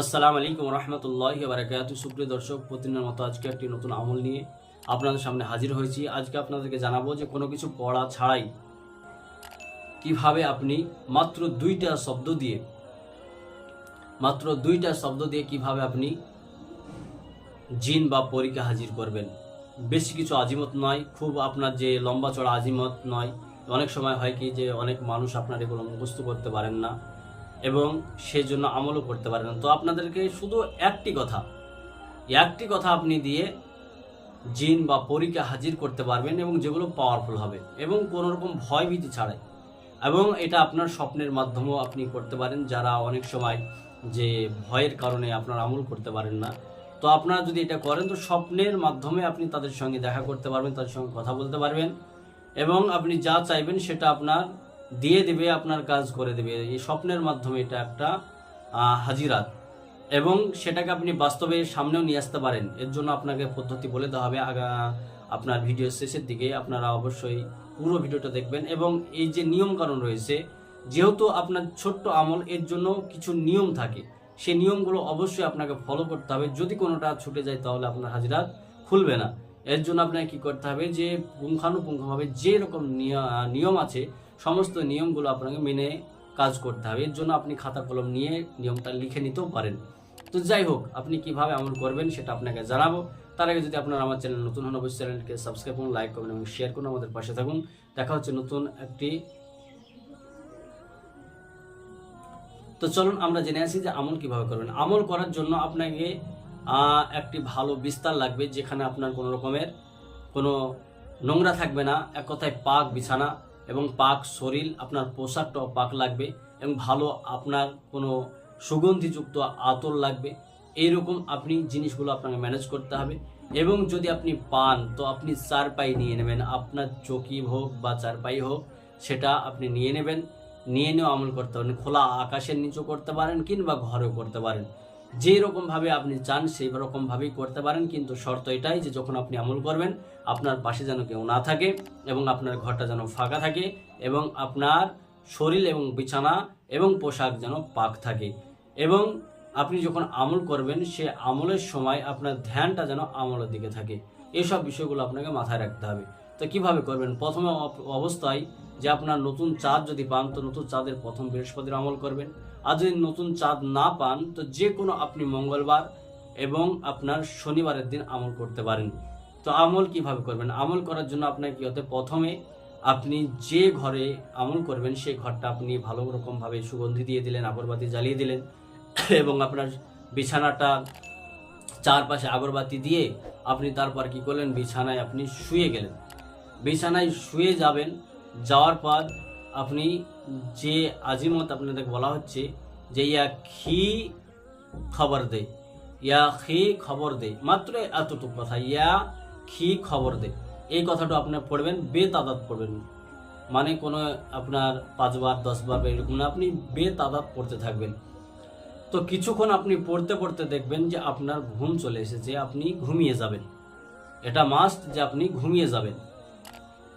আসসালামু আলাইকুম রহমতুল্লাহ বারাকাতু সুপ্রিয় দর্শক, প্রতিদিনের মতো আজকে একটি নতুন আমল নিয়ে আপনাদের সামনে হাজির হয়েছি। আজকে আপনাদেরকে জানাব যে কোনো কিছু পড়া ছাড়াই কীভাবে আপনি মাত্র দুইটা শব্দ দিয়ে, মাত্র দুইটা শব্দ দিয়ে কীভাবে আপনি জিন বা পরীকে হাজির করবেন। বেশি কিছু আজিমত নয়, খুব আপনার যে লম্বা চড়া আজিমত নয়। অনেক সময় হয় কি যে অনেক মানুষ আপনার এগুলো মুখস্থ করতে পারেন না। এবং সেই জন্য আমলও করতে পারেন তো আপনাদেরকে শুধু একটি কথা একটি কথা আপনি দিয়ে জিন বা পরীকে হাজির করতে পারবেন এবং যেগুলো পাওয়ারফুল হবে এবং কোনো রকম ভয়ভীতি ছাড়াই। এবং এটা আপনার স্বপ্নের মাধ্যমেও আপনি করতে পারেন। যারা অনেক সময় যে ভয়ের কারণে আপনার আমল করতে পারেন না, তো আপনারা যদি এটা করেন, তো স্বপ্নের মাধ্যমে আপনি তাদের সঙ্গে দেখা করতে পারবেন, তাদের সঙ্গে কথা বলতে পারবেন এবং আপনি যা চাইবেন সেটা আপনার দিয়ে দেবে, আপনার কাজ করে দেবে। এই স্বপ্নের মাধ্যমে এটা একটা হাজিরাত। এবং সেটাকে আপনি বাস্তবে সামনেও নিয়ে আসতে পারেন। এর জন্য আপনাকে পদ্ধতি বলে দেওয়া হবে। আগা, আপনার ভিডিও শেষের দিকে আপনারা অবশ্যই পুরো ভিডিওটা দেখবেন। এবং এই যে নিয়ম কানুন রয়েছে, যেহেতু আপনার ছোট্ট আমল, এর জন্য কিছু নিয়ম থাকে। সেই নিয়মগুলো অবশ্যই আপনাকে ফলো করতে হবে। যদি কোনোটা ছুটে যায়, তাহলে আপনার হাজিরাত খুলবে না। এর জন্য আপনাকে কি করতে হবে যে পুঙ্খানুপুঙ্খভাবে যে রকম নিয়ম আছে, সমস্ত নিয়মগুলো আপনাকে মেনে কাজ করতে হবে। এর জন্য আপনি খাতা কলম নিয়ে নিয়মটা লিখে নিতেও পারেন। তো যাই হোক, আপনি কীভাবে আমল করবেন সেটা আপনাকে জানাব। তার আগে যদি আপনারা আমার চ্যানেল নতুন হন, অবশ্যই চ্যানেলকে সাবস্ক্রাইব করুন, লাইক করুন এবং শেয়ার করুন আমাদের পাশে থাকুন। দেখা হচ্ছে নতুন একটি তো চলুন আমরা জেনে আসি যে আমল কীভাবে করবেন। আমল করার জন্য আপনাকে একটি ভালো বিস্তার লাগবে যেখানে আপনার কোনো রকমের কোনো নোংরা থাকবে না। এক কথায় পাক বিছানা এবং পাক শরীর, আপনার পোশাকটাও পাক লাগবে এবং ভালো আপনার কোনো সুগন্ধিযুক্ত আতর লাগবে। এইরকম আপনি জিনিসগুলো আপনাকে ম্যানেজ করতে হবে এবং যদি আপনি পান, তো আপনি চারপাই নিয়ে নেবেন। আপনার চকি হোক বা চারপাই হোক, সেটা আপনি নিয়ে নেবেন। নিয়ে নিয়েও আমল করতে পারেন, খোলা আকাশের নিচেও করতে পারেন কিংবা ঘরেও করতে পারেন। যে রকম ভাবে আপনি চান সেই রকম ভাবেই করতে পারেন, কিন্তু শর্ত এটাই যে যখন আপনি আমল করবেন, আপনার পাশে যেন কেউ না থাকে এবং আপনার ঘরটা যেন ফাঁকা থাকে এবং আপনার শরীর এবং বিছানা এবং পোশাক যেন পাক থাকে এবং আপনি যখন আমল করবেন, সে আমলের সময় আপনার ধ্যানটা যেন আমলের দিকে থাকে। এইসব বিষয়গুলো আপনাকে মাথায় রাখতে হবে। তো কীভাবে করবেন? প্রথমে অব- অবস্থায় যে আপনার নতুন চাঁদ যদি পান, তো নতুন চাঁদের প্রথম বৃহস্পতির আমল করবেন। আর যদি নতুন চাঁদ না পান, তো যে কোনো আপনি মঙ্গলবার এবং আপনার শনিবারের দিন আমল করতে পারেন। তো আমল কীভাবে করবেন? আমল করার জন্য আপনাকে কি হতে প্রথমে আপনি যে ঘরে আমল করবেন, সেই ঘরটা আপনি ভালো রকমভাবে সুগন্ধি দিয়ে দিলেন, আগরবাতি জ্বালিয়ে দিলেন, এবং আপনার বিছানাটা চারপাশে আগরবাতি দিয়ে আপনি তারপর কি করলেন? বিছানায় আপনি শুয়ে গেলেন। বিছানায় শুয়ে যাবেন, যাওয়ার পর আপনি যে আজিমত আপনাদের বলা হচ্ছে যে ইয়া খি খবর দে, ইয়া খি খবর দে, মাত্র এতটুকু কথা, ইয়া খি খবর দে। এই কথাটা আপনি পড়বেন, বেতাদাত পড়বেন। মানে কোনো আপনার পাঁচবার, দশবার এরকম না, আপনি বেতাদাত পড়তে থাকবেন। তো কিছুক্ষণ আপনি পড়তে পড়তে দেখবেন যে আপনার ঘুম চলে এসেছে, আপনি ঘুমিয়ে যাবেন। এটা মাস্ট যে আপনি ঘুমিয়ে যাবেন।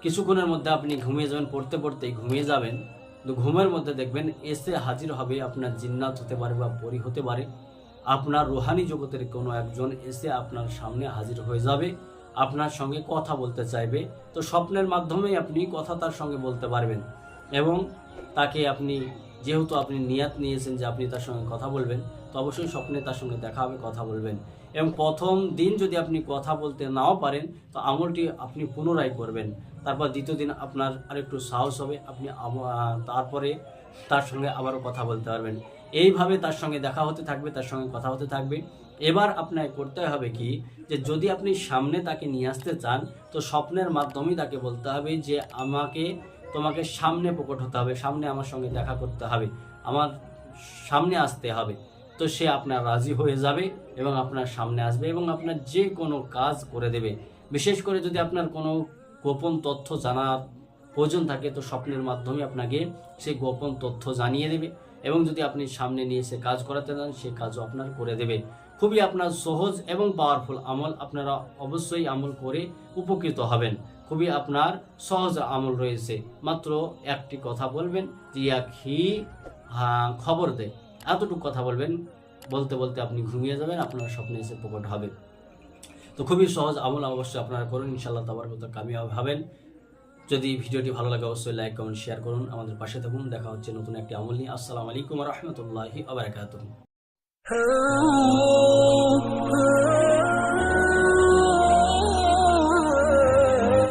কিছুক্ষণের মধ্যে আপনি ঘুমিয়ে যাবেন, পড়তে পড়তেই ঘুমিয়ে যাবেন। তো ঘুমের মধ্যে দেখবেন এসে হাজির হবে আপনার জিন্নাত হতে পারে বা পরি হতে পারে। আপনার রুহানি জগতের কোনো একজন এসে আপনার সামনে হাজির হয়ে যাবে, আপনার সঙ্গে কথা বলতে চাইবে। তো স্বপ্নের মাধ্যমেই আপনি কথা তার সঙ্গে বলতে পারবেন এবং তাকে আপনি যেহেতু আপনি নিয়াত নিয়েছেন যে আপনি তার সঙ্গে কথা বলবেন, তো অবশ্যই স্বপ্নে তার সঙ্গে দেখা হবে, কথা বলবেন। এবং প্রথম দিন যদি আপনি কথা বলতে নাও পারেন, তো আমলটি আপনি পুনরায় করবেন। তারপর দ্বিতীয় দিন আপনার আরেকটু সাহস হবে, আপনি তারপরে তার সঙ্গে আবারও কথা বলতে পারবেন। এইভাবে তার সঙ্গে দেখা হতে থাকবে, তার সঙ্গে কথা হতে থাকবে। এবার আপনাকে করতে হবে কি? যে যদি আপনি সামনে তাকে নিয়ে আসতে চান, তো স্বপ্নের মাধ্যমেই তাকে বলতে হবে যে, আমাকে তোমাকে সামনে প্রকট হতে হবে, সামনে আমার সঙ্গে দেখা করতে হবে, আমার সামনে আসতে হবে। তো সে আপনার রাজি হয়ে যাবে এবং আপনার সামনে আসবে এবং আপনার যে কোনো কাজ করে দেবে। বিশেষ করে যদি আপনার কোনো গোপন তথ্য জানার প্রয়োজন থাকে, তো স্বপ্নের মাধ্যমে আপনাকে সেই গোপন তথ্য জানিয়ে দেবে এবং যদি আপনি সামনে নিয়ে এসে কাজ করাতে চান সে কাজও আপনার করে দেবে। খুবই আপনার সহজ এবং পাওয়ারফুল আমল, আপনারা অবশ্যই আমল করে উপকৃত হবেন। খুবই আপনার সহজ আমল রয়েছে। মাত্র একটি কথা বলবেন, যে ইয়া খি খবর দে এতটুকু কথা বলবেন, বলতে বলতে আপনি ঘুমিয়ে যাবেন, আপনার স্বপ্নে এসে প্রকট হবে। তো খুবই সহজ আমল অবশ্যই আপনারা করুন ইনশাল্লাহ তাবার কথা কামিয়াব হবেন। যদি ভিডিওটি ভালো লাগে, অবশ্যই লাইক, কমেন্ট, শেয়ার করুন। আমাদের পাশে থাকুন, দেখা হচ্ছে নতুন একটি আমল নিয়ে। আসসালামু আলাইকুম রহমতুল্লাহি আবরাকাতুহ oh.